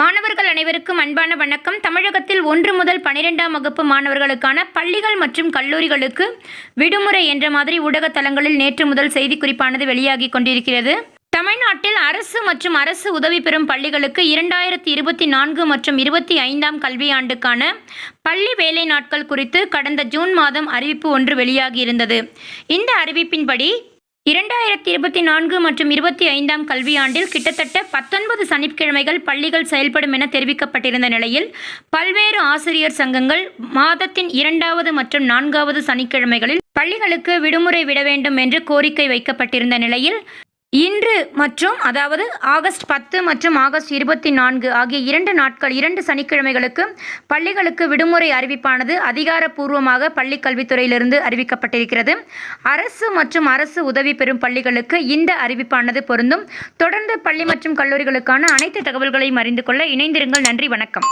மாணவர்கள் அனைவருக்கும் அன்பான வணக்கம். தமிழகத்தில் ஒன்று முதல் பனிரெண்டாம் வகுப்பு மாணவர்களுக்கான பள்ளிகள் மற்றும் கல்லூரிகளுக்கு விடுமுறை என்ற மாதிரி ஊடக தளங்களில் நேற்று முதல் செய்திக்குறிப்பானது வெளியாகி கொண்டிருக்கிறது. தமிழ்நாட்டில் அரசு மற்றும் அரசு உதவி பெறும் பள்ளிகளுக்கு இரண்டாயிரத்தி இருபத்தி நான்கு மற்றும் இருபத்தி ஐந்தாம் கல்வியாண்டுக்கான பள்ளி வேலை நாட்கள் குறித்து கடந்த ஜூன் மாதம் அறிவிப்பு ஒன்று வெளியாகியிருந்தது. இந்த அறிவிப்பின்படி இரண்டாயிரத்தி இருபத்தி நான்கு மற்றும் இருபத்தி ஐந்தாம் கல்வியாண்டில் கிட்டத்தட்ட பத்தொன்பது சனிக்கிழமைகள் பள்ளிகள் செயல்படும் என தெரிவிக்கப்பட்டிருந்த நிலையில் பல்வேறு ஆசிரியர் சங்கங்கள் மாதத்தின் இரண்டாவது மற்றும் நான்காவது சனிக்கிழமைகளில் பள்ளிகளுக்கு விடுமுறை விட வேண்டும் என்று கோரிக்கை வைக்கப்பட்டிருந்த நிலையில் இன்று மற்றும் அதாவது ஆகஸ்ட் பத்து மற்றும் ஆகஸ்ட் இருபத்தி நான்கு ஆகிய இரண்டு நாட்கள் இரண்டு சனிக்கிழமைகளுக்கு பள்ளிகளுக்கு விடுமுறை அறிவிப்பானது அதிகாரப்பூர்வமாக பள்ளிக் கல்வித்துறையிலிருந்து அறிவிக்கப்பட்டிருக்கிறது. அரசு மற்றும் அரசு உதவி பெறும் பள்ளிகளுக்கு இந்த அறிவிப்பானது பொருந்தும். தொடர்ந்து பள்ளி மற்றும் கல்லூரிகளுக்கான அனைத்து தகவல்களையும் அறிந்து கொள்ள இணைந்திருங்கள். நன்றி வணக்கம்.